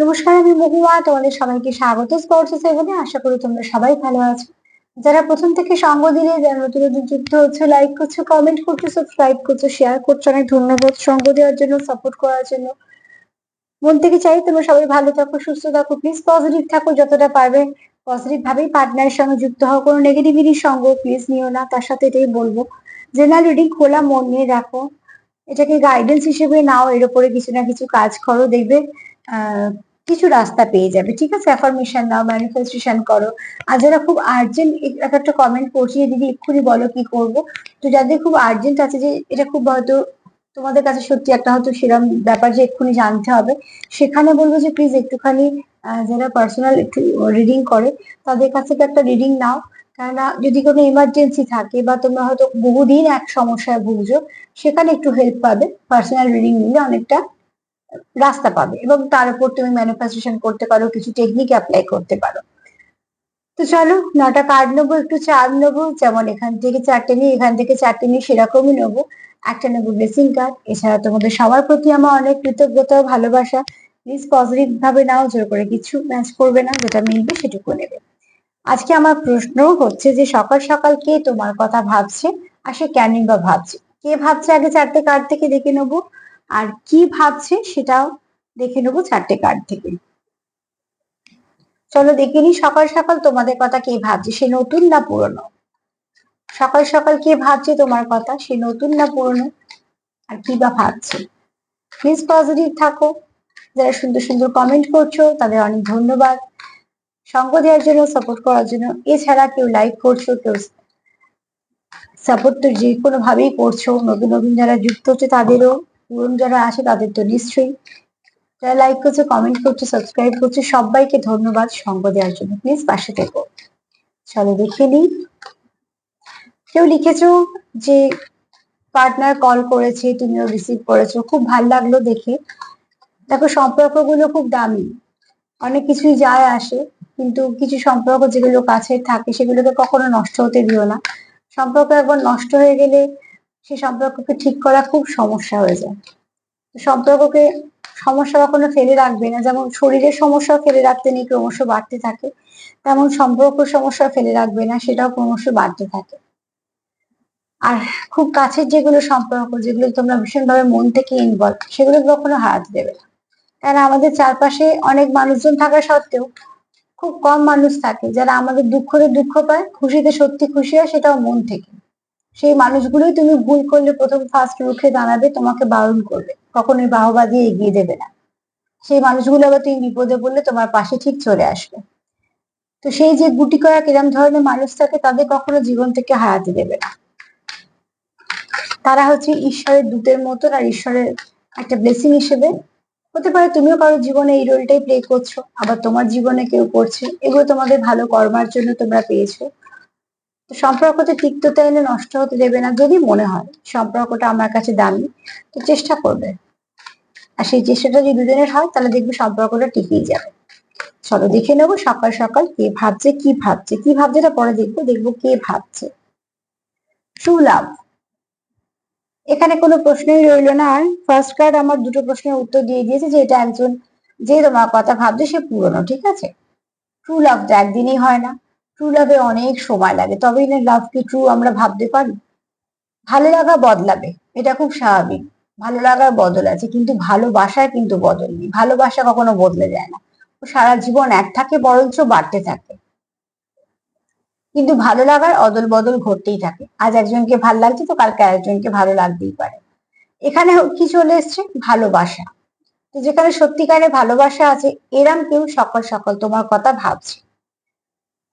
নমস্কার আমি মহুয়া, তোমাদের সবাইকে স্বাগত স্পোর্টস সেভেনে আশা করি তোমরা সবাই ভালো আছো। যারা প্রথম থেকে সঙ্গ দিলে, যারা নতুন নতুন যুক্ত হচ্ছে লাইক করছ কমেন্ট করছ সাবস্ক্রাইব করছ শেয়ার করছ, অনেক ধন্যবাদ সঙ্গ দেওয়ার জন্য সাপোর্ট করার জন্য। মন থেকে চাই তোমরা সবাই ভালো থাকো, সুস্থ থাকো প্লিজ পজিটিভ থাকো, যতটা পারবে পজিটিভ ভাবেই পার্টনারের সঙ্গে যুক্ত হও। কোনো নেগেটিভিটির সঙ্গ প্লিজ নিও না, তার সাথে এটাই বলব। জেনারেল রিডিং খোলা, মন নিয়ে রাখো। এটাকে গাইডেন্স হিসেবে নাও, এর উপরে কিছু না কিছু কাজ করো, দেখবে, আহ কিছু রাস্তা পেয়ে যাবে, ঠিক আছে? অ্যাফার্মেশন নাও ম্যানিফেস্টেশন করো। আর যারা খুব আর্জেন্ট এক একটা কমেন্ট করছি দিদি, এক্ষুনি বলো কি করব? তো যাদের খুব আর্জেন্ট আছে যে, এটা খুব হয়তো তোমাদের কাছে সত্যি একটা হয়তো সেরকম ব্যাপার যে, এক্ষুনি জানতে হবে। সেখানে বলব যে প্লিজ একটুখানি যারা পার্সোনাল একটু রিডিং করে, তাদের কাছ থেকে একটা রিডিং নাও। কেননা যদি কোনো ইমার্জেন্সি থাকে বা তোমরা হয়তো বহুদিন এক সমস্যায় ভুগছো, সেখানে একটু হেল্প পাবে। পার্সোনাল রিডিং নিলে অনেকটা রাস্তা পাবে এবং তার উপর তুমি ম্যানিফেস্টেশন করতে পারো, কিছু টেকনিক অ্যাপ্লাই করতে পারো। তো চলো, নটা কার্ড নেব, একটু চার নেব, যেমন এখান থেকে চারটে নিই এখান থেকে চারটে নিই সেরকমই নেব। একটা নেব ব্লেসিং কার্ড এছাড়া তোমাদের সবার প্রতি আমার অনেক কৃতজ্ঞতা ভালোবাসা। প্লিজ পজিটিভ ভাবে নাও, জোর করে কিছু ম্যাচ করবে না, যেটা মিলবে সেটুকু নেবে। আজকে আমার প্রশ্ন হচ্ছে যে, সকাল সকাল কে তোমার কথা ভাবছে? আর সে কেনই বা ভাবছে? কে ভাবছে? আগে চারটে কার্ড থেকে দেখে নেব। আর কি ভাবছে সেটাও দেখে নেব চারটে কার্ড থেকে। চলো দেখে নি সকাল সকাল তোমাদের কথা কে ভাবছে, সে নতুন না পুরনো? সকাল সকাল কে ভাবছে তোমার কথা, সে নতুন না পুরনো? আর কি বা ভাবছে? প্লিজ পজিটিভ থাকো। যারা সুন্দর সুন্দর কমেন্ট করছ, তাদের অনেক ধন্যবাদ। সঙ্গ দেওয়ার জন্য সাপোর্ট করার জন্য, এছাড়া কেউ লাইক করছ, কেউ সাপোর্ট তো যে কোনো ভাবেই করছ, নতুন নতুন যারা যুক্ত হচ্ছে তাদেরও পুরনো যারা আছে তাদের তো নিশ্চয়ই। যারা লাইক করছে কমেন্ট করছে সাবস্ক্রাইব করছে, সবাইকে ধন্যবাদ সঙ্গ দেওয়ার জন্য। প্লিজ পাশে থেকো। চলো দেখে নিই। কেউ লিখেছো যে পার্টনার কল করেছে, তুমিও রিসিভ করেছ। খুব ভালো লাগল দেখে। দেখো, সম্পর্কগুলো খুব দামি। অনেক কিছুই যায় আসে, কিন্তু কিছু সম্পর্ক যেগুলো কাছের থাকে, সেগুলোকে কখনো নষ্ট হতে দিও না। সম্পর্ক একবার নষ্ট হয়ে গেলে সেই সম্পর্ককে ঠিক করা খুব সমস্যা হয়ে যায়। সম্পর্ককে সমস্যা কখনো ফেলে রাখবে না। যেমন শরীরের সমস্যা ফেলে রাখতে নেই, ক্রমশ বাড়তে থাকে। তেমন সম্পর্ক সমস্যা ফেলে রাখবে না, সেটাও ক্রমশ বাড়তে থাকে। আর খুব কাছের যেগুলো সম্পর্ক, যেগুলো তোমরা ভীষণভাবে মন থেকে ইনভলভ সেগুলো কখনো হারাতে দেবে না। কারণ আমাদের চারপাশে অনেক মানুষজন থাকা সত্ত্বেও খুব কম মানুষ থাকে যারা আমাদের দুঃখতে দুঃখ পায়, খুশিতে সত্যি খুশি হয়, সেটাও মন থেকে। সেই মানুষগুলোই তুমি ভুল করলে প্রথম ফার্স্ট রুখে দাঁড়াবে, তোমাকে বারণ করবে। কখনোই বাহবা দিয়ে এগিয়ে দেবে না। সেই মানুষগুলো আবার তুমি বিপদে পড়লে তোমার পাশে ঠিক চলে আসবে। তো সেই যে গুটি করা কিরম ধরনের মানুষ থাকে, তাদের কখনো জীবন থেকে হারাতে দেবে না। তারা হচ্ছে ঈশ্বরের দূতের মতন আর ঈশ্বরের একটা ব্লেসিং হিসেবে। হতে পারে তুমিও কারও জীবনে এই রোলটাই প্লে করছ, আবার তোমার জীবনে কেউ করছে, এগুলো তোমাদের ভালো কর্মার জন্য তোমরা পেয়েছ। তো সম্পর্কতে তিক্ততা এনে নষ্ট হতে দেবে না যদি মনে হয় সম্পর্কটা আমার কাছে দামি, তো চেষ্টা করবে। আর সেই চেষ্টাটা যদি দুজনের হয়, তাহলে দেখবে সম্পর্কটা টিকেই যাবে। চলো দেখে নেব সকাল সকাল কে ভাবছে, কি ভাবছে কি ভাবছে এটা পরে দেখব দেখব কে ভাবছে। ট্রু লাভ এখানে কোনো প্রশ্নই রইল না। আর ফার্স্ট কার্ড আমার দুটো প্রশ্নের উত্তর দিয়ে দিয়েছে যে এটা একজন যে তোমার কথা ভাবছে সে পুরনো, ঠিক আছে? ট্রু লাভটা একদিনই হয় না। ট্রু লাভে অনেক সময় লাগে। তবেই না লাভ কি ট্রু আমরা ভাবতে পারি। ভালো লাগা বদলাবে, এটা খুব স্বাভাবিক। ভালো লাগার বদল আছে, কিন্তু ভালোবাসার কিন্তু বদল নেই। ভালোবাসা কখনো বদলে যায় না। সারা জীবন এক থাকে, বরঞ্চ বাড়তে থাকে। কিন্তু ভালো লাগার অদল বদল ঘটতেই থাকে। আজ একজনকে ভালো লাগছে তো কালকে আরেকজনকে ভালো লাগতেই পারে। এখানে কি চলে এসছে? ভালোবাসা। তো যেখানে সত্যিকারে ভালোবাসা আছে, এরাম কেউ সকাল সকাল তোমার কথা ভাবছে।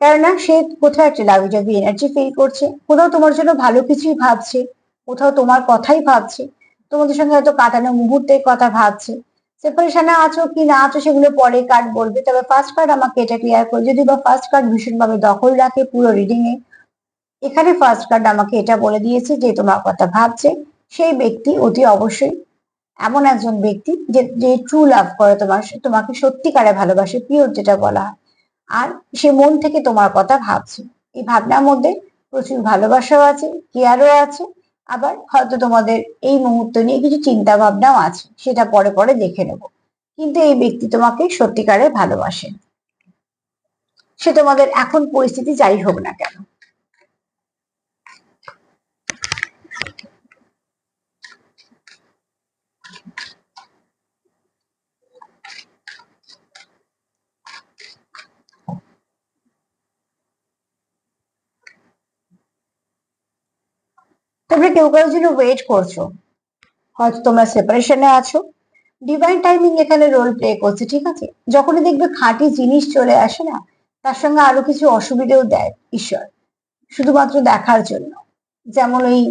কেননা সে কোথাও একটা লাভি জাভি এনার্জি ফিল করছে, কোথাও তোমার জন্য ভালো কিছুই ভাবছে, কোথাও তোমার কথাই ভাবছে, তোমাদের সঙ্গে হয়তো কাটানো মুহূর্তের কথা ভাবছে। সেপারেশনে আছো কি না আছো সেগুলো পরে কার্ড বলবে, তবে ফার্স্ট কার্ড আমাকে এটা ক্লিয়ার করে, যদি বা ফার্স্ট কার্ড ভীষণভাবে দখল রাখে পুরো রিডিং এ, এখানে ফার্স্ট কার্ড আমাকে এটা বলে দিয়েছে যে তোমার কথা ভাবছে, সেই ব্যক্তি অতি অবশ্যই এমন একজন ব্যক্তি যে যে ট্রু লাভ করে তোমার, তোমাকে সত্যিকারে ভালোবাসে পিওর যেটা বলা হয়। আর সে মন থেকে তোমার কথা ভাবছে। এই ভাবনার মধ্যে প্রচুর ভালোবাসাও আছে, কেয়ারও আছে, আবার হয়তো তোমাদের এই মুহূর্ত নিয়ে কিছু চিন্তা ভাবনাও আছে, সেটা পরে পরে দেখে নেব। কিন্তু এই ব্যক্তি তোমাকে সত্যিকারে ভালোবাসে। সে তোমাদের এখন পরিস্থিতি যাই হোক না কেন। তোমরা কেউ কারোর জন্য ওয়েট করছ। হয়তো তোমরা সেপারেশনে আছো। ডিভাইন টাইমিং এখানে রোল প্লে করছে, ঠিক আছে? যখনই দেখবে খাঁটি জিনিস চলে আসে না, তার সঙ্গে আরও কিছু অসুবিধেও দেয় ঈশ্বর। শুধুমাত্র দেখার জন্য। যেমন ওই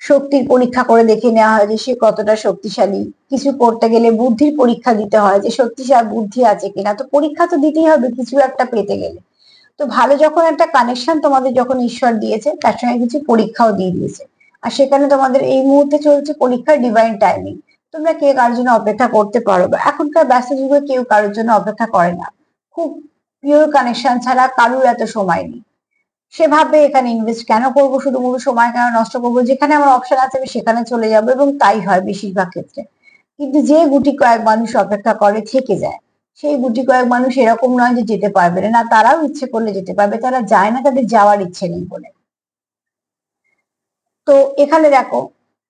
শক্তির পরীক্ষা করে দেখে নেওয়া হয় যে সে কতটা শক্তিশালী। কিছু করতে গেলে বুদ্ধির পরীক্ষা দিতে হয় যে সত্যিকার বুদ্ধি আছে কিনা। তো পরীক্ষা তো দিতেই হবে কিছু একটা পেতে গেলে। তো ভালো যখন একটা কানেকশন তোমাদের যখন ঈশ্বর দিয়েছে, তার সঙ্গে কিছু পরীক্ষাও দিয়ে দিয়েছে। আর সেখানে তোমাদের এই মুহূর্তে চলছে পরীক্ষার ডিভাইন টাইমিং তোমরা কে কারোর জন্য অপেক্ষা করতে পারো বা এখনকার ব্যস্ত যুগে কেউ কারোর জন্য অপেক্ষা করে না। খুব পিওর কানেকশন ছাড়া কারুর এত সময় নেই। সে ভাববে এখানে ইনভেস্ট কেন করব? শুধু মুধু সময় কেন নষ্ট করব? যেখানে আমার অপশন আছে, আমি সেখানে চলে যাব এবং তাই হয় বেশিরভাগ ক্ষেত্রে। কিন্তু যে গুটি কয়েক মানুষ অপেক্ষা করে, থেকে যায়। সেই গুটি কয়েক মানুষ এরকম নয় যে যেতে পারবে না। তারাও ইচ্ছে করলে যেতে পারবে, তারা যায় না, তাদের যাওয়ার ইচ্ছে নেই বলে। তো এখানে দেখো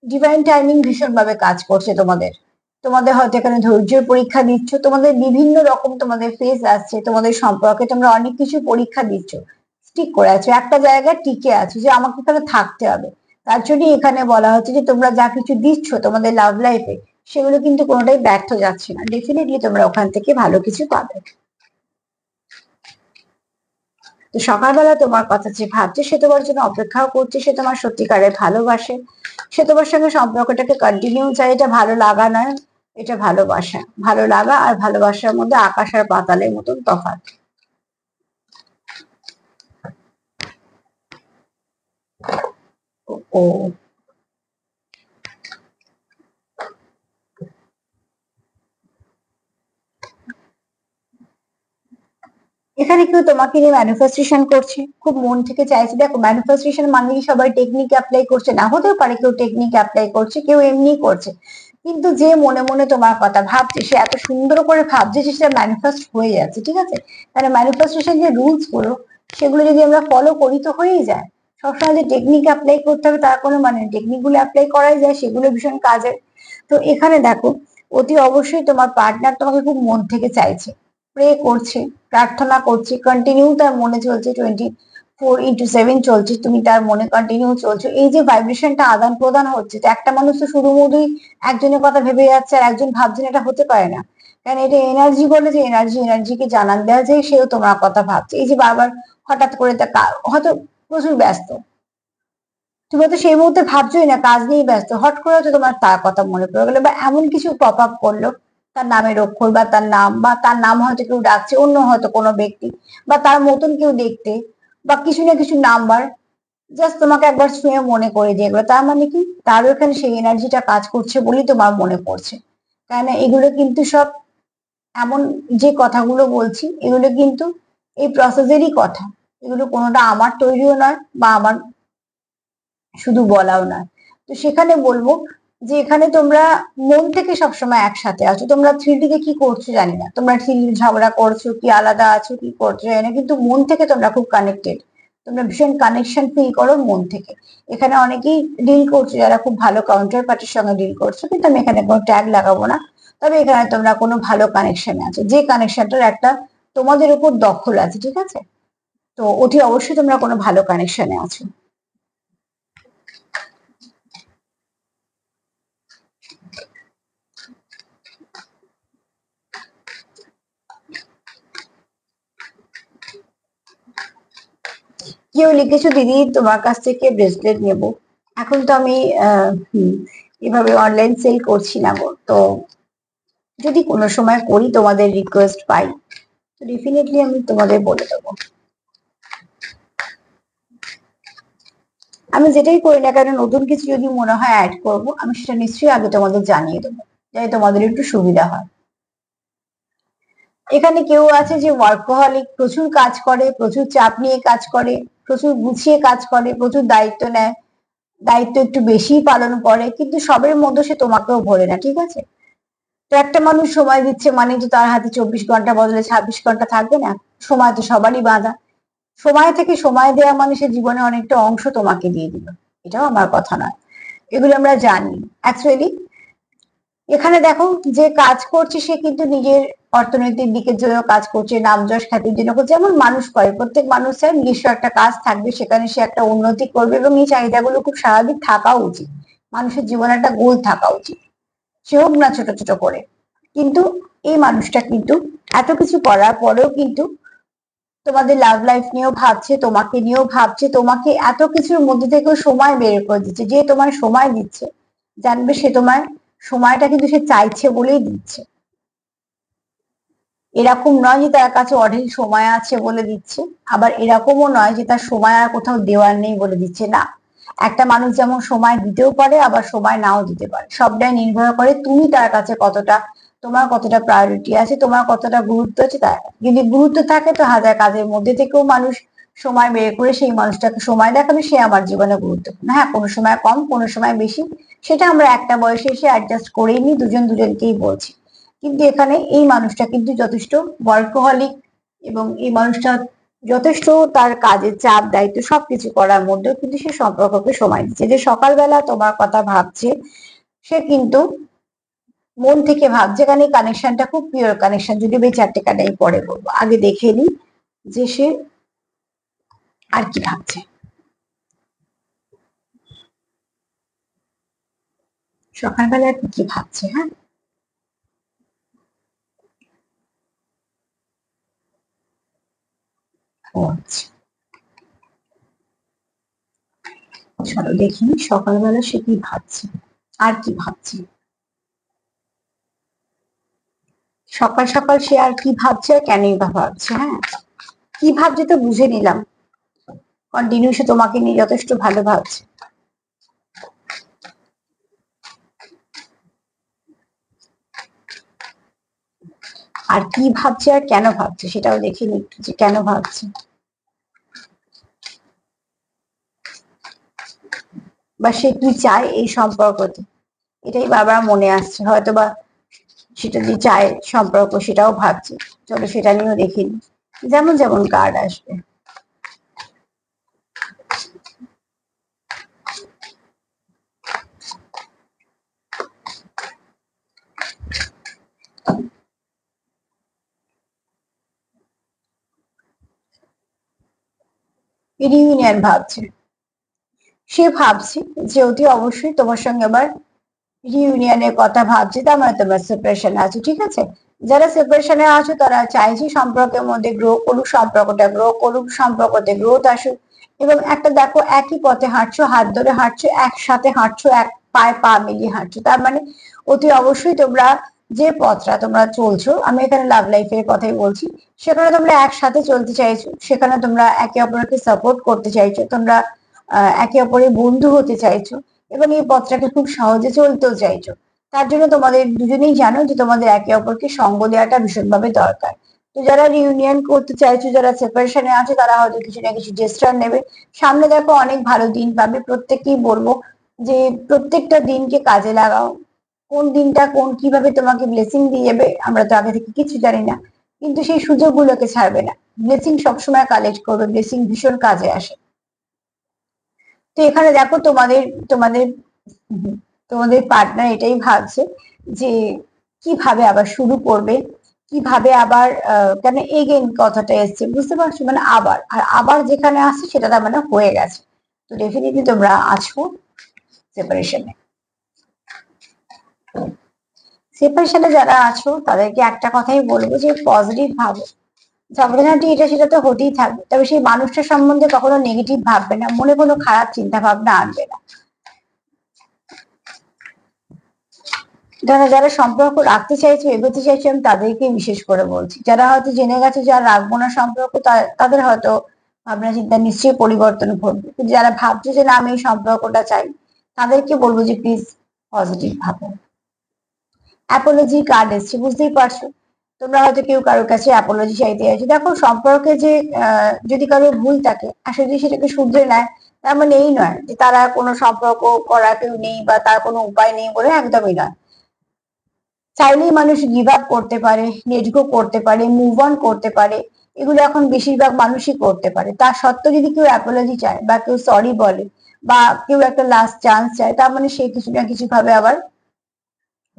ডিভাইন টাইমিং ভীষণ ভাবে কাজ করছে তোমাদের। তোমাদের হয়তো এখানে ধৈর্যের পরীক্ষা দিচ্ছ, তোমাদের বিভিন্ন রকম তোমাদের ফেজ আসছে, তোমাদের সম্পর্কে তোমরা অনেক কিছু পরীক্ষা দিচ্ছ। স্টিক করে আছো, একটা জায়গায় টিকে আছো যে আমাকে এখানে থাকতে হবে। তার জন্য এখানে বলা হচ্ছে যে তোমরা যা কিছু দিচ্ছ তোমাদের লাভ লাইফে সেগুলো কিন্তু কোনোটাই ব্যর্থ যাচ্ছে না। ডেফিনেটলি তোমরা ওখান থেকে ভালো কিছু পাবে। তো সকালবেলা তোমার কথা যে ভাবছে, সে তোমার জন্য অপেক্ষাও করছে, সে তোমার সত্যিকারের ভালোবাসে। সে তোমার সঙ্গে সম্পর্কটাকে কন্টিনিউ চাই এটা ভালো লাগা নয়, এটা ভালোবাসা। ভালো লাগা আর ভালোবাসার মধ্যে আকাশ আর পাতালের মতন তফাৎ। ও। এখানে কেউ তোমাকে নিয়ে ম্যানিফেস্টেশন করছে, খুব মন থেকে চাইছে, দেখো ম্যানিফেস্টেশন মানে কি সবাই টেকনিক অ্যাপ্লাই করছে, না হতেও পারে কেউ টেকনিক অ্যাপ্লাই করছে, কেউ এমনি করছে, কিন্তু যে মনে মনে তোমার কথা ভাবছে, সে এত সুন্দর করে ভাবছে যে সেটা ম্যানিফেস্ট হয়ে যাচ্ছে, ঠিক আছে? তাহলে ম্যানিফেস্টেশন যে রুলসগুলো, সেগুলো যদি আমরা ফলো করি তো হয়েই যায়। সবসময় যে টেকনিক অ্যাপ্লাই করতে হবে, তার কোনো মানে টেকনিকগুলো অ্যাপ্লাই করাই যায়, সেগুলো ভীষণ কাজের। তো এখানে দেখো, অতি অবশ্যই তোমার পার্টনার তোমাকে খুব মন থেকে চাইছে। প্রে করছে, প্রার্থনা করছে কন্টিনিউ তার মনে চলছে টোয়েন্টি ফোর ইন্টু সেভেন চলছে, তুমি তার মনে কন্টিনিউ চলছো। এই যে ভাইব্রেশনটা আদান প্রদান হচ্ছে একটা মানুষ তো শুধু মুধুই একজনের কথা ভেবে যাচ্ছে আর একজন ভাবছেন এটা হতে পারে না। কারণ এটা এনার্জি বলে যে এনার্জি এনার্জিকে জানান দেওয়া যায়, সেও তোমার কথা ভাবছে। এই যে বারবার হঠাৎ করে তা হয়তো প্রচুর ব্যস্ত। তুমি তো সেই মুহূর্তে ভাবছোই না, কাজ নিয়েই ব্যস্ত, হট করে হয়তো তোমার তার কথা মনে পড়ে গেলো বা এমন কিছু পপ আপ করল। তার নামের অক্ষর বা তার নাম, বা তার নাম হয়তো কেউ ডাকছে, অন্য হয়তো কোনো ব্যক্তি, বা তার মতন কেউ দেখতে, বা কিছু না কিছু নাম্বার জাস্ট তোমাকে একবার শুয়ে মনে করে দিয়ে তার মানে কি? তারও এখানে সেই এনার্জিটা কাজ করছে বলেই তোমার মনে পড়ছে। তাই না? এগুলো কিন্তু সব এমন যে কথাগুলো বলছি, এগুলো কিন্তু এই প্রসেসেরই কথা। এগুলো কোনোটা আমার তৈরিও নয়, বা আমার শুধু বলাও নয়। তো সেখানে বলব যে এখানে তোমরা মন থেকে সবসময় একসাথে আছো। তোমরা থ্রি ডিতে কি করছ জানি না। তোমরা থ্রি ঝগড়া করছ, কি আলাদা আছো, কি করছ জানি না। কিন্তু মন থেকে তোমরা খুব কানেক্টেড তোমরা ভীষণ কানেকশন ফিল করো মন থেকে। এখানে অনেকেই ডিল করছ, যারা খুব ভালো কাউন্টার পার্টির সঙ্গে ডিল করছ, কিন্তু আমি এখানে কোনো ট্যাগ লাগাবো না। তবে এখানে তোমরা কোনো ভালো কানেকশনে আছো। যে কানেকশনটার একটা তোমাদের উপর দখল আছে, ঠিক আছে? তো অতি অবশ্যই তোমরা কোনো ভালো কানেকশনে আছো। কেউ লিখেছো দিদি, তোমার কাছ থেকে ব্রেসলেট নেব। এখন তো আমি এভাবে অনলাইন সেল করছি না গো। তো যদি কোনো সময় করি তোমাদের রিকোয়েস্ট পাই, তো ডেফিনেটলি আমি তোমাদের বলে দেবো। আমি যেটাই করি না কেন, নতুন কিছু যদি মনে হয় অ্যাড করব, আমি সেটা নিশ্চয়ই আগে তোমাদের জানিয়ে দেবো, যাতে তোমাদের একটু সুবিধা হয়। এখানে কেউ আছে যে ওয়ার্কহলিক প্রচুর কাজ করে, প্রচুর চাপ নিয়ে কাজ করে। প্রচুর গুছিয়ে কাজ করে, প্রচুর দায়িত্ব নেয়, দায়িত্ব একটু বেশি পালন করে, কিন্তু সবের মধ্যে সে তোমাকেও ভরে না, ঠিক আছে? তো একটা মানুষ সময় দিচ্ছে মানে তো তার হাতে চব্বিশ ঘণ্টা বদলে ছাব্বিশ ঘণ্টা থাকবে না, সময় তো সবারই বাঁধা। সময় থেকে সময় দেওয়া মানুষের জীবনে অনেকটা অংশ তোমাকে দিয়ে দিল, এটাও আমার কথা নয়, এগুলো আমরা জানি। অ্যাকচুয়ালি এখানে দেখো যে কাজ করছে সে কিন্তু নিজের অর্থনৈতিক দিকের জন্য কাজ করছে, নাম যশ খ্যাতির জন্য করছে, যেমন মানুষ করে। প্রত্যেক মানুষ চায় নিজস্ব একটা কাজ থাকবে, সেখানে সে একটা উন্নতি করবে এবং এই চাহিদাগুলো খুব স্বাভাবিক থাকা উচিত। মানুষের জীবনে একটা গোল থাকা উচিত। সে হোক না ছোট ছোট করে। কিন্তু এই মানুষটা কিন্তু এত কিছু করার পরেও কিন্তু তোমাদের লাভ লাইফ নিয়েও ভাবছে, তোমাকে নিয়েও ভাবছে, তোমাকে এত কিছুর মধ্যে থেকেও সময় বের করে দিচ্ছে। যে তোমার সময় দিচ্ছে, জানবে সে তোমার সময়টা কিন্তু সে চাইছে বলেই দিচ্ছে। এরকম নয় যে তার কাছে অঢেল সময় আছে বলে দিচ্ছে, আবার এরকমও নয় যে তার সময় আর কোথাও দেওয়ার নেই বলে দিচ্ছে, না। একটা মানুষ যেমন সময় দিতেও পারে, আবার সময় নাও দিতে পারে। সবটাই নির্ভর করে তুমি তার কাছে কতটা, তোমার কতটা প্রায়োরিটি আছে, তোমার কতটা গুরুত্ব আছে তার। যদি গুরুত্ব থাকে তো হাজার কাজের মধ্যে থেকেও মানুষ সময় বের করে সেই মানুষটাকে সময় দেখাবে, সে আমার জীবনে গুরুত্বপূর্ণ। হ্যাঁ কোনো সময় কম, কোনো সময় বেশি, সেটা আমরা একটা বয়সে এসে অ্যাডজাস্ট করেই নি, দুজন দুজনকেই বলছি। কিন্তু এখানে এই মানুষটা কিন্তু যথেষ্ট ওয়ার্কহলিক এবং এই মানুষটা যথেষ্ট তার কাজের চাপ, দায়িত্ব সবকিছু করার মধ্যেও কিন্তু সে সম্পর্ককে সময় দিচ্ছে। যে সকালবেলা তোমার কথা ভাবছে, সে কিন্তু মন থেকে ভাবছে, কারণ এই কানেকশনটা খুব পিওর কানেকশন যদি এই চারটে কানেই পরে বলব। আগে দেখে নি যে সে আর কি ভাবছে। সকালবেলা কি ভাবছে হ্যাঁ ও আচ্ছা চলো দেখি সকালবেলা সে কি ভাবছে, আর কি ভাবছে? সকাল সকাল সে আর কি ভাবছে আর কেনই বা ভাবছে হ্যাঁ? কি ভাবছে তো বুঝে নিলাম। কন্টিনিউ সে তোমাকে নিয়ে যথেষ্ট ভালো ভাবছে। আর কি ভাবছে আর কেন ভাবছে? সেটাও দেখে নি একটু যে কেন ভাবছে। বা সে কি চায় এই সম্পর্কতে? এটাই বাবার মনে আসছে। হয়তো বা সেটা যে চায় সম্পর্ক সেটাও ভাবছে। চলো সেটা নিয়েও দেখিনি যেমন যেমন কার্ড আসবে। রিউনিয়ন ভাবছে। সে ভাবছে যে অতি অবশ্যই তোমার সঙ্গে আবার রিউনিয়নের কথা ভাবছে, তার মানে তোমার সেপারেশনে আছো, ঠিক আছে? যারা সেপারেশনে আছো তারা চাইছে সম্পর্কের মধ্যে গ্রো করুক, সম্পর্কটা গ্রো করুক, সম্পর্কতে গ্রোথ আসুক। এবং একটা দেখো একই পথে হাঁটছো, হাত ধরে হাঁটছো, একসাথে হাঁটছো, এক পায়ে পা মিলিয়ে হাঁটছো। তার মানে অতি অবশ্যই তোমরা যে পথটা তোমরা চলছো, আমি এখানে লাভ লাইফের কথাই বলছি, সেখানে তোমরা একসাথে চলতে চাইছো, সেখানে তোমরা একে অপরকে সাপোর্ট করতে চাইছো, তোমরা একে অপরের বন্ধু হতে চাইছো এবং এই পথটাকে খুব সহজে চলতেও চাইছো। তার জন্য তোমাদের দুজনেই জানো যে তোমাদের একে অপরকে সঙ্গ দেওয়াটা ভীষণভাবে দরকার। তো যারা রিউনিয়ন করতে চাইছো, যারা সেপারেশনে আছে, তারা হয়তো কিছু না কিছু জেস্টার নেবে। সামনে দেখো অনেক ভালো দিন পাবে, প্রত্যেককেই বলব যে প্রত্যেকটা দিনকে কাজে লাগাও কোন দিনটা কোন কীভাবে তোমাকে ব্লেসিং দিয়ে যাবে, আমরা তো আগে থেকে কিছু জানি না। কিন্তু সেই সুযোগগুলোকে ছাড়বে না। ব্লেসিং সবসময় কালেক্ট করবে ব্লেসিং ভীষণ কাজে আসে। তো এখানে দেখো তোমাদের তোমাদের তোমাদের পার্টনার এটাই ভাবছে যে কীভাবে আবার শুরু করবে, কীভাবে আবার কেন এগেন কথাটা এসছে, বুঝতে পারছ? মানে আবার, আর আবার যেখানে আসছে সেটা তার মানে হয়ে গেছে। তো ডেফিনেটলি তোমরা আছো সেপারেশনে সেপারেশনে যারা আছো, তাদেরকে একটা কথাই বলব যে পজিটিভ ভাবো। ঝগড়াঝাটি এটা সেটা তো হতেই থাকবে, তবে সেই মানুষটার সম্বন্ধে কখনো নেগেটিভ ভাববে না, মনে কোনো খারাপ চিন্তা ভাবনা আনবে না। যারা যারা সম্পর্ক রাখতে চাইছো, এগোতে চাইছো, আমি তাদেরকে বিশেষ করে বলছি। যারা হয়তো জেনে গেছে যারা রাখব না সম্পর্ক তাদের হয়তো ভাবনা চিন্তা নিশ্চয়ই পরিবর্তন ঘটবে। যারা ভাবছে যে না, আমি এই সম্পর্কটা চাই, তাদেরকে বলব যে প্লিজ পজিটিভ ভাবো। অ্যাপোলজি কার্ড এসছে, বুঝতেই পারছ? তোমরা হয়তো কেউ কারোর কাছে অ্যাপোলজি চাইতে আছো দেখো, সম্পর্কে যে যদি কারোর ভুল থাকে আসলে যদি সেটাকে শুধরে নেয়। তার মানে এই নয় যে তারা কোনো সম্পর্ক করা কেউ নেই বা তার কোনো উপায় নেই বলে একদমই নয়। চাইলেই মানুষ গিভ আপ করতে পারে লেটগো করতে পারে মুভ অন করতে পারে। এগুলো এখন বেশিরভাগ মানুষই করতে পারে। তা সত্ত্বেও যদি কেউ অ্যাপোলজি চায় বা কেউ সরি বলে বা কেউ একটা লাস্ট চান্স চায়, তার মানে সে কিছু না কিছু ভাবে আবার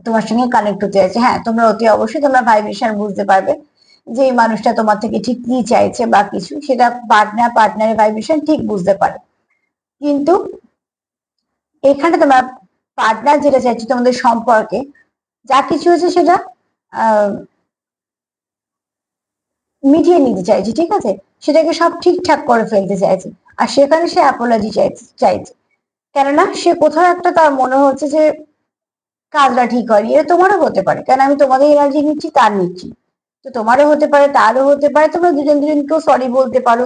তোমার সঙ্গে কানেক্ট হতে চাইছে। হ্যাঁ তোমরা অতি অবশ্যই তোমরা ভাইব্রেশন বুঝতে পারবে যে এই মানুষটা তোমার থেকে ঠিক কি চাইছে বা কিছু। সেটা পার্টনার পার্টনারের ভাইব্রেশন ঠিক বুঝতে পারে। কিন্তু এখানে তোমার পার্টনার যেটা চাইছে তোমাদের সম্পর্কে, যা কিছু হচ্ছে সেটা মিটিয়ে নিতে চাইছে, ঠিক আছে? সেটাকে সব ঠিকঠাক করে ফেলতে চাইছে। আর সেখানে সে অ্যাপোলজি চাইছে চাইছে। কেননা সে কোথাও একটা তার মনে হচ্ছে যে কাজটা ঠিক হয়নি এটা তোমারও হতে পারে। কারণ আমি তোমাদের এনার্জি নিচ্ছি, তার নিচ্ছি। তো তোমারও হতে পারে, তারও হতে পারে, তোমরা দুজন দুজনকেও সরি বলতে পারো।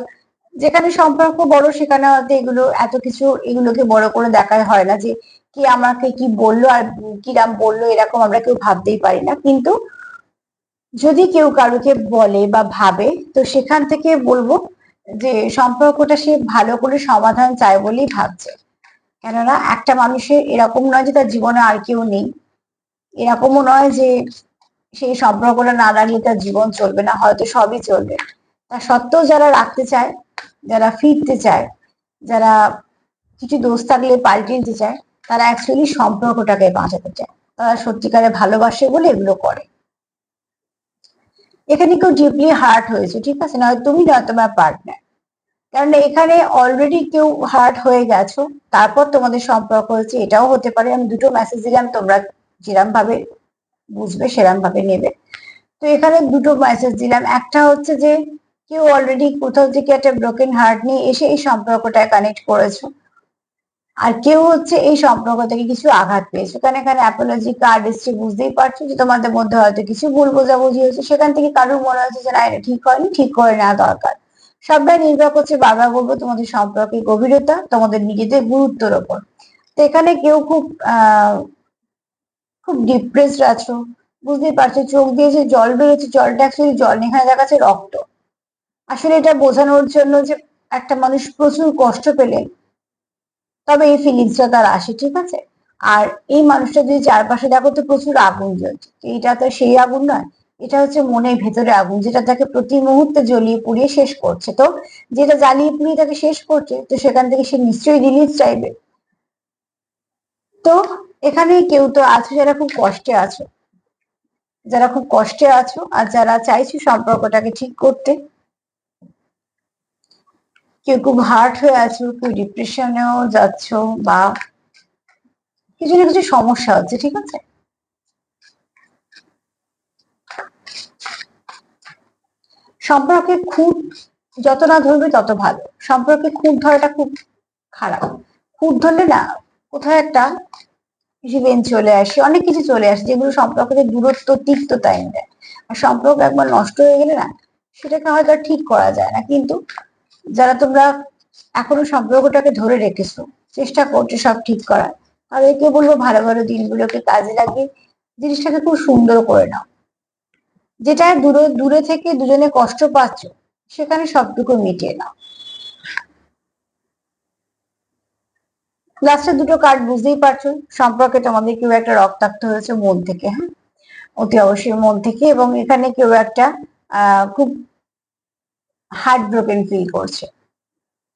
যেখানে সম্পর্ক বড়, সেখানে হয়তো এগুলো, এত কিছু এগুলোকে বড় করে দেখা হয় না যে কি আমাকে কি বলল আর কিরাম বলল, এরকম আমরা কেউ ভাবতেই পারি না। কিন্তু যদি কেউ কারোকে বলে বা ভাবে, তো সেখান থেকে বলব যে সম্পর্কটা সে ভালো করে সমাধান চায় বলেই ভাবছে। কেননা একটা মানুষের এরকম নয় যে তার জীবনে আর কেউ নেই। এরকমও নয় যে সেই সম্পর্কটা না রাখলে তার জীবন চলবে না, হয়তো সবই চলবে। তা সত্ত্বেও যারা রাখতে চায়, যারা ফিরতে চায়, যারা কিছু দোষ থাকলে পাল্টে নিতে চায়, তারা অ্যাকচুয়ালি সম্পর্কটাকে বাঁচাতে চায়। তারা সত্যিকারে ভালোবাসে বলে এগুলো করে। এখানে কেউ ডিপলি হার্ট হয়েছে, ঠিক আছে? নয়, তুমি নয়, তোমার পার্টনার কারণ এখানে অলরেডি কেউ হার্ট হয়ে গেছো, তারপর তোমাদের সম্পর্ক হয়েছে, এটাও হতে পারে। আমি দুটো মেসেজ দিলাম, তোমরা যেরম ভাবে বুঝবে, সেরম ভাবে নেবে। তো এখানে দুটো মেসেজ দিলাম। একটা হচ্ছে যে, কেউ অলরেডি কোথাও থেকে একটা ব্রোকেন হার্ট নিয়ে এসে এই সম্পর্কটা কানেক্ট করেছ, আর কেউ হচ্ছে এই সম্পর্ক থেকে কিছু আঘাত পেয়েছে। কারণ এখানে অ্যাপোলজি কার্ড এসছে, বুঝতেই পারছ যে তোমাদের মধ্যে হয়তো কিছু ভুল বোঝাবুঝি হয়েছে। সেখান থেকে কারোর মনে হচ্ছে যে, না, এটা ঠিক হয়নি, ঠিক করে নেওয়া দরকার। সবটাই নির্ভর করছে বারবার বলব তোমাদের সম্পর্কের গভীরতা, তোমাদের নিজেদের গুরুত্বর ওপর। তো এখানে কেউ খুব, আহ, খুব ডিপ্রেসড আছো, বুঝতেই পারছ, চোখ দিয়ে যে জল বেরোচ্ছে, জলটা অ্যাকচুয়ালি জল এখানে দেখাচ্ছে রক্ত। আসলে এটা বোঝানোর জন্য যে একটা মানুষ প্রচুর কষ্ট পেলে তবে এই ফিলিংসটা তার আসে, ঠিক আছে? আর এই মানুষটা যদি চারপাশে দেখো তো প্রচুর আগুন জ্বলছে। এইটা তো সেই আগুন নয় এটা হচ্ছে মনের ভেতরে আগুন, যেটা তাকে প্রতি মুহূর্তে জ্বলিয়ে পুড়িয়ে শেষ করছে। তো যেটা জ্বালিয়ে পুড়িয়ে তাকে শেষ করছে, তো সেখান থেকে সে নিশ্চয়ই রিলিজ চাইবে। তো এখানে কেউ তো আছো যারা খুব কষ্টে আছো। যারা খুব কষ্টে আছো আর যারা চাইছো সম্পর্কটাকে ঠিক করতে। কেউ খুব হার্ট হয়ে আছো, কেউ ডিপ্রেশনেও যাচ্ছ বা কিছু না কিছু সমস্যা হচ্ছে, ঠিক আছে? সম্পর্কে খুব যত না ধরবে তত ভালো। সম্পর্কে খুব ধরাটা খুব খারাপ। খুব ধরলে না কোথাও একটা ইভেন চলে আসে, অনেক কিছু চলে আসে যেগুলো সম্পর্কের দূরত্ব, তিক্ততা এনে দেয়। আর সম্পর্ক একবার নষ্ট হয়ে গেলে না সেটাকে হয়তো ঠিক করা যায় না। কিন্তু যারা তোমরা এখনও সম্পর্কটাকে ধরে রেখেছো, চেষ্টা করছ সব ঠিক করার, তাদেরকে বলব ভালো ভালো দিনগুলোকে কাজে লাগিয়ে জিনিসটাকে খুব সুন্দর করে নাও। যেটা দূরে দূরে থেকে দুজনে কষ্ট পাচ্ছ, সেখানে সবটুকু মিটিয়ে নাও। লাস্টে দুটো কার্ড বুঝতেই পারছ, সম্পর্কে তোমাদের কেউ একটা রক্তাক্ত হয়েছে মন থেকে হ্যাঁ? অতি অবশ্যই মন থেকে এবং এখানে কেউ একটা খুব হার্ট ব্রোকেন ফিল করছে।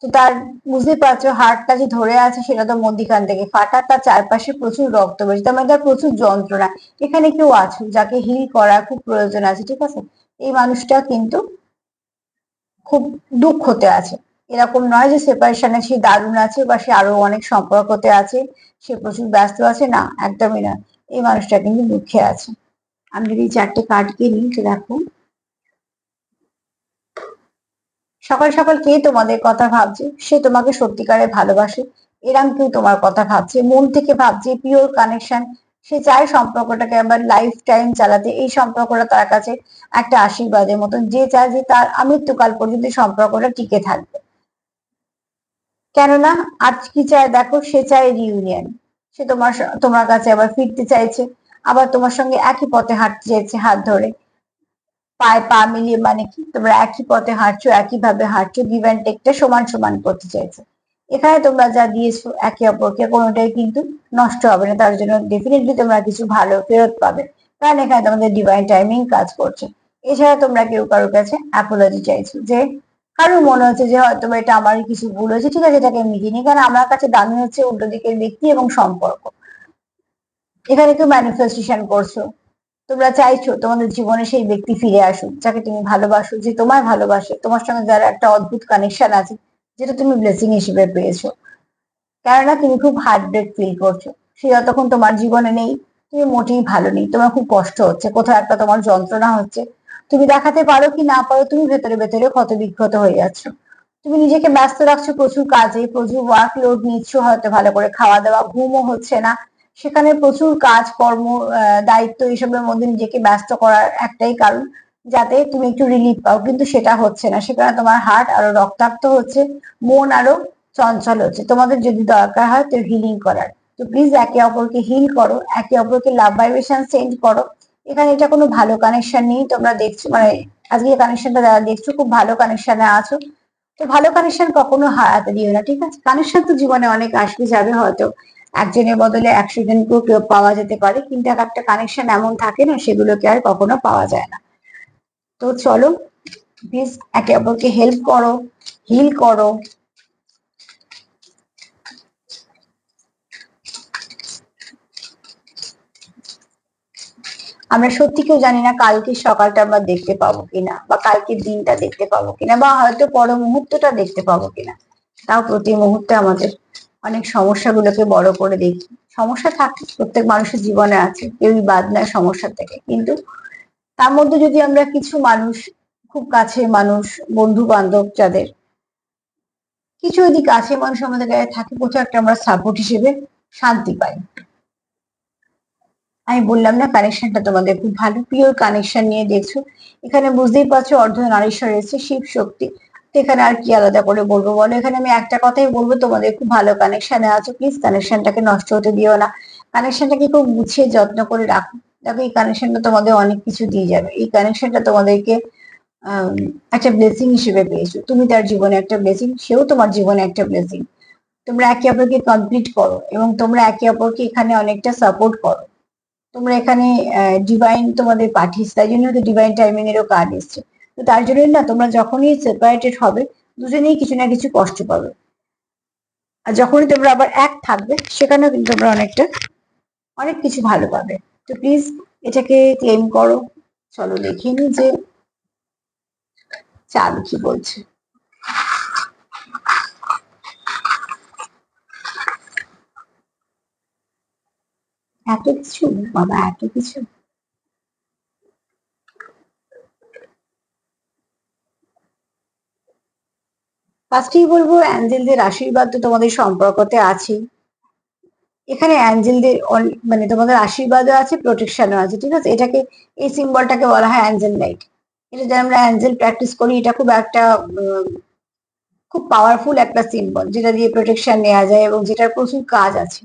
তো তার বুঝতে পারছ হার্টটা যে ধরে আছে সেটা তো মধ্যিখান থেকে। ফাটা তার চারপাশে প্রচুর রক্ত বেরোচ্ছে। তার মানে তার প্রচুর যন্ত্রণা। এখানে কেউ আছে যাকে হিল করা খুব প্রয়োজন আছে, ঠিক আছে? এই মানুষটা কিন্তু খুব দুঃখতে আছে। এরকম নয় যে সেপারেশনে সে দারুণ আছে বা সে আরও অনেক সম্পর্কতে আছে, সে প্রচুর ব্যস্ত আছে, না, একদমই না। এই মানুষটা কিন্তু দুঃখে আছে। আমি যদি চারটে কার্ড কিনি দেখো। সকাল সকাল কে তোমাদের কথা ভাবছে? সে তোমাকে সত্যিকারে ভালোবাসে। এরাম কেউ তোমার কথা ভাবছে? মন থেকে ভাবছে পিওর কানেকশন সে চায় সম্পর্কটাকে আবার লাইফ টাইম চালাতে। এই সম্পর্কটা তার কাছে একটা আশীর্বাদের মতন। যে চায় যে তার আমৃত্যুকাল পর্যন্ত সম্পর্কটা টিকে থাকবে। কেননা, আজ কি চায় দেখো? সে চায় রিউনিয়ন সে তোমার তোমার কাছে আবার ফিরতে চাইছে। আবার তোমার সঙ্গে একই পথে হাঁটতে চাইছে হাত ধরে। পায়ে, পা মিলিয়ে মানে কি? তোমরা একই পথে হাঁটছো একই ভাবে হাঁটছো গিভ অ্যান্ড টেকটা সমান সমান করতে চাইছো। এখানে তোমরা যা দিয়েছ একে অপরকে কোনোটাই কিন্তু নষ্ট হবে না, তার জন্য ডেফিনেটলি তোমরা কিছু ভালো ফেরত পাবে। কারণ এখানে তোমাদের ডিভাইন টাইমিং কাজ করছে। এছাড়া তোমরা কেউ কারোর কাছে অ্যাপোলজি চাইছো যে, কারোর মনে হচ্ছে যে হয়তো এটা আমার কিছু ভুল হয়েছে, ঠিক আছে, এটাকে মিটিয়ে নিই কারণ আমার কাছে দামি হচ্ছে উল্টো দিকের ব্যক্তি এবং সম্পর্ক। এখানে কেউ ম্যানিফেস্টেশন করছ। তোমরা চাইছো তোমাদের জীবনে সেই ব্যক্তি ফিরে আসুক, যাকে তুমি ভালোবাসো, যে তোমায় ভালোবাসে, তোমার সঙ্গে যার একটা অদ্ভুত কানেকশন আছে, যেটা তুমি ব্লেসিং হিসেবে পেয়েছ। কেননা তুমি খুব হার্ট ব্রেক ফিল করছ। সে যতক্ষণ তোমার জীবনে নেই, তুমি মোটেই ভালো নেই। তোমার খুব কষ্ট হচ্ছে, কোথাও একটা তোমার যন্ত্রণা হচ্ছে। তুমি দেখাতে পারো কি না পারো, তুমি ভেতরে ভেতরে ক্ষত বিক্ষত হয়ে যাচ্ছ। তুমি নিজেকে ব্যস্ত রাখছো, প্রচুর কাজে, প্রচুর ওয়ার্ক লোড নিচ্ছ, হয়তো ভালো করে খাওয়া দাওয়া, ঘুমও হচ্ছে না। সেখানে প্রচুর কাজ কর্ম দায়িত্ব এসবের মধ্যে নিজেকে ব্যস্ত করার একটাই কারণ, যাতে তুমি একটু রিলিফ পাও। কিন্তু সেটা হচ্ছে না। সেখানে তোমার হার্ট আরও রক্তাক্ত হচ্ছে, মন আরও চঞ্চল হচ্ছে। তোমাদের যদি দরকার হয় তো হিলিং করার। তো প্লিজ একে অপরকে হিল করো, একে অপরকে লাভ ভাইব্রেশন সেন্ড করো। এখানে এটা কোনো ভালো কানেকশন নেই। তোমরা দেখছ মানে আজকে কানেকশনটা যারা দেখছ, খুব ভালো কানেকশনে আছো। তো ভালো কানেকশন কখনো হারাতে দিও না, ঠিক আছে? কানেকশন তো জীবনে অনেক আসবে যাবে হয়তো। একজনের বদলে একশো জনকেও কেউ পাওয়া যেতে পারে। কিন্তু এক একটা কানেকশন এমন থাকে না, সেগুলোকে আর কখনো পাওয়া যায় না। তো চলো প্লিজ একে অপরকে হেল্প করো হিল করো। আমরা সত্যি কেউ জানি না কালকে সকালটা আমরা দেখতে পাবো কিনা, বা কালকের দিনটা দেখতে পাবো কিনা, বা হয়তো পর মুহূর্তটা দেখতে পাবো কিনা। তাও প্রতি মুহূর্তে আমাদের অনেক সমস্যাগুলোকে বড় করে দেখি। সমস্যা থাকে প্রত্যেক মানুষের জীবনে আছে, কেউই বাদ নেয় সমস্যা থেকে। কিন্তু তার মধ্যে যদি আমরা কিছু মানুষ, খুব কাছে মানুষ বন্ধু বান্ধব যাদের, কিছু যদি কাছে মানুষ আমাদের গায়ে থাকে, কোথাও একটা আমরা সাপোর্ট হিসেবে শান্তি পাই। আমি বললাম না কানেকশনটা তোমাদের খুব ভালো। পিওর কানেকশন নিয়ে দেখছ। এখানে বুঝতেই পারছ অর্ধ নারীশ্বর এসেছে, শিব শক্তি। এখানে আর কি আলাদা করে বলব? বলো, এখানে আমি একটা কথাই বলব, তোমাদের খুব ভালো কানেকশনে আছো প্লিজ কানেকশনটাকে নষ্ট হতে দিও না। কানেকশনটাকে খুব গুছিয়ে যত্ন করে রাখো। দেখো, এই কানেকশনটা তোমাদের অনেক কিছু দিয়ে যাবে। এই কানেকশনটা তোমাদেরকে একটা ব্লেসিং হিসেবে পেয়েছ। তুমি তার জীবনে একটা ব্লেসিং সেও তোমার জীবনে একটা ব্লেসিং তোমরা একে অপরকে কমপ্লিট করো এবং তোমরা একে অপরকে এখানে অনেকটা সাপোর্ট করো। তোমরা এখানে ডিভাইন তোমাদের পাঠিয়েছে, তাই জন্য ডিভাইন টাইমিং এরও কার্ড এসছে। তো তার জন্যই না তোমরা যখনই সেপারেটেড হবে, দুজনেই কিছু না কিছু কষ্ট পাবে। আর যখনই তোমরা আবার এক থাকবে, সেখানেও কিন্তু তোমরা অনেকটা, অনেক কিছু ভালো পাবে। তো প্লিজ এটাকে ক্লেম করো। চলো দেখিয়ে নি যে চাঁদ কি বলছে। এত কিছু? বাবা, এত কিছু? ফার্স্টেই বলব অ্যাঞ্জেলদের আশীর্বাদ তো তোমাদের সম্পর্কতে আছেই। এখানে অ্যাঞ্জেলদের মানে তোমাদের আশীর্বাদও আছে প্রোটেকশনও আছে, ঠিক আছে? এটাকে, এই সিম্বলটাকে বলা হয় অ্যাঞ্জেল লাইট এটা যে আমরা অ্যাঞ্জেল প্র্যাকটিস করি, এটা খুব একটা খুব পাওয়ারফুল একটা সিম্বল যেটা দিয়ে প্রোটেকশন নেওয়া যায় এবং যেটার প্রচুর কাজ আছে।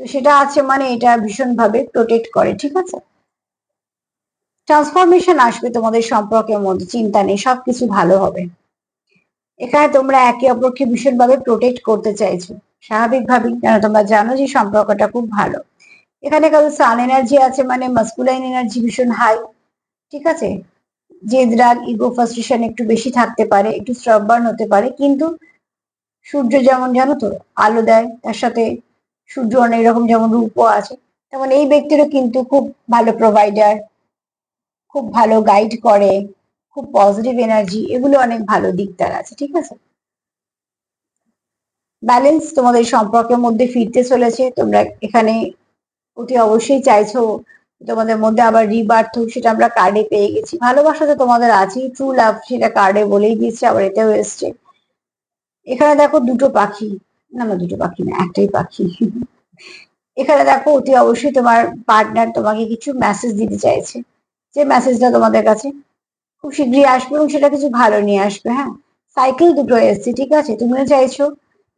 তো সেটা আছে মানে এটা ভীষণভাবে প্রোটেক্ট করে, ঠিক আছে? ট্রান্সফরমেশন আসবে তোমাদের সম্পর্কের মধ্যে, চিন্তা নেই, সবকিছু ভালো হবে। এখানে তোমরা একে অপরকে ভীষণভাবে প্রোটেক্ট করতে চাইছো। স্বাভাবিকভাবেই কেন তোমরা জানো যে সম্পর্কটা খুব ভালো। এখানে কারও সান এনার্জি আছে মানে মাস্কুলাইন এনার্জি ভীষণ হাই ঠিক আছে? যে দ্রাগ ইগো ফার্স্ট্রেশন একটু বেশি থাকতে পারে, একটু স্ট্রবার্ন হতে পারে, কিন্তু সূর্য যেমন জানো তো আলো দেয়, তার সাথে সূর্য অনেক রকম যেমন রূপও আছে, তেমন এই ব্যক্তিরও কিন্তু খুব ভালো প্রোভাইডার খুব ভালো গাইড করে। খুব পজিটিভ এনার্জি এগুলো অনেক ভালো দিক তার আছে, ঠিক আছে? ব্যালেন্স তোমাদের সম্পর্কের মধ্যে ফিরতে চলেছে, তোমরা এখানে অতি অবশ্যই চাইছো তোমাদের মধ্যে আবার রিবার্থ সেটা আমরা কার্ডে পেয়ে গেছি। ভালোবাসা তো তোমাদের আছেই ট্রু লাভ সেটা কার্ডে বলেই দিয়েছে, আবার এটাও এসছে। এখানে দেখো দুটো পাখি, না না, দুটো পাখি না, একটাই পাখি। এখানে দেখো অতি অবশ্যই তোমার পার্টনার তোমাকে কিছু মেসেজ দিতে চাইছে। যে মেসেজটা তোমাদের কাছে? খুব শীঘ্রই আসবে এবং সেটা কিছু ভালো নিয়ে আসবে হ্যাঁ? সাইকেল দুটো এসছে, ঠিক আছে? তুমিও চাইছো?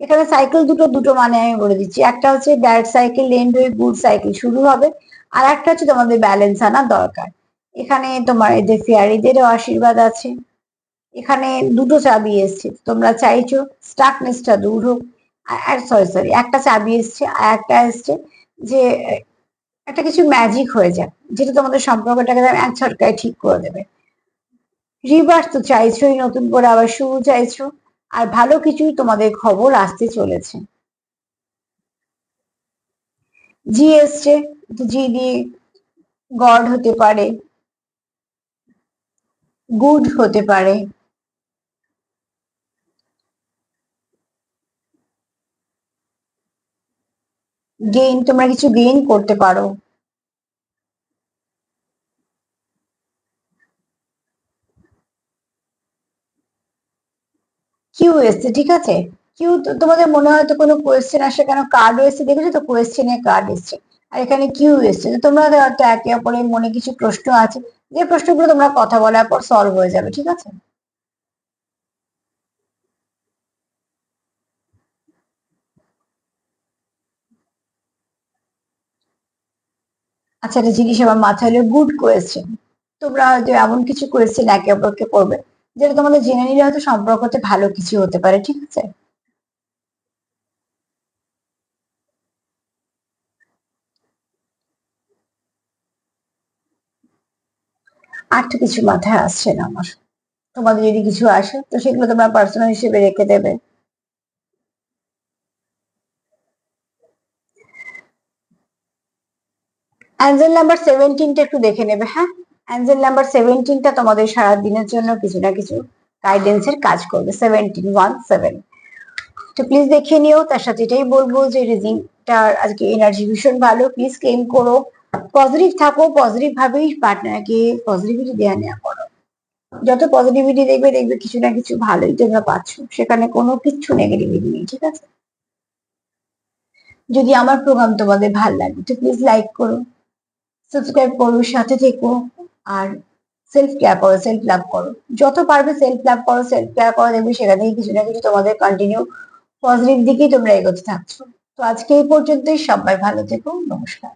এখানে সাইকেল দুটো দুটো মানে আমি বলে দিচ্ছি। একটা হচ্ছে ব্যাড সাইকেল লেন্ড হয়ে গুড সাইকেল শুরু হবে। আর একটা হচ্ছে তোমাদের ব্যালেন্স আনা দরকার। এখানে তোমার এদের ফেয়ারিদেরও আশীর্বাদ আছে। এখানে দুটো চাবি এসছে, তোমরা চাইছো স্টাকনেসটা দূর হোক। আর সরি সরি একটা চাবি এসছে, আর একটা এসছে যে, একটা কিছু ম্যাজিক হয়ে যায় যেটা তোমাদের সম্পর্কটাকে এক ছটকায় ঠিক করে দেবে। রিভার্স তো চাইছোই, নতুন করে আবার শুরু চাইছো। আর ভালো কিছুই তোমাদের খবর আসতে চলেছে। জি এসছে জি দিয়ে গড হতে পারে, গুড হতে পারে। গেইন তোমরা কিছু গেইন করতে পারো। কিউ এসছে, ঠিক আছে? কিউ তোমাদের মনে হয়তো কোনো কোয়েশ্চেন আসে কেন? কার্ড এসছে, দেখেছ তো? কোয়েশ্চেনে কার্ড এসছে। আর এখানে কিউ এসছে। তো তোমরা হয়তো একে অপরের মনে কিছু প্রশ্ন আছে। যে প্রশ্নগুলো তোমরা কথা বলার পর সলভ হয়ে যাবে, ঠিক আছে? আচ্ছা একটা জিনিস আমার মাথায় হলো গুড কোয়েশ্চেন তোমরা হয়তো এমন কিছু কোয়েশ্চেন একে অপরকে করবে। যেটা তোমাদের জেনে নিলে হয়তো সম্পর্কতে ভালো কিছু হতে পারে, ঠিক আছে? আর তো কিছু মাথায় আসছে না আমার। তোমাদের যদি কিছু আসে, তো সেগুলো তোমরা পার্সোনাল হিসেবে রেখে দেবে। অ্যাঞ্জেল নাম্বার সেভেন্টিনটা একটু দেখে নেবে হ্যাঁ? অ্যাঞ্জেল নাম্বার সেভেন্টিনটা তোমাদের সারা দিনের জন্য কিছু না কিছু গাইডেন্সের কাজ করবে। সেভেন্টিন ওয়ান সেভেন তো প্লিজ দেখে নিও, তার সাথে এটাই বলব যে রিজিংটার আজকে এনার্জি ভীষণ ভালো। প্লিজ ক্লেম করো। পজিটিভ থাকো পজিটিভ ভাবেই পার্টনারকে পজিটিভিটি দেওয়া নেওয়া করো। যত পজিটিভিটি দেখবে দেখবে কিছু না কিছু ভালোই তোমরা পাচ্ছ। সেখানে কোনো কিছু নেগেটিভিটি নেই, ঠিক আছে? যদি আমার প্রোগ্রাম তোমাদের ভালো লাগে, তো প্লিজ লাইক করো সাবস্ক্রাইব করো, সাথে থেকো। আর সেলফ কেয়ার করো সেলফ লাভ করো। যত পারবে সেলফ লাভ করো সেলফ কেয়ার করো, দেখবে সেখান থেকে কিছু না কিছু তোমাদের কন্টিনিউ পজিটিভ দিকেই তোমরা এগোতে থাকছো। তো আজকে এই পর্যন্তই, সবাই ভালো থেকো, নমস্কার।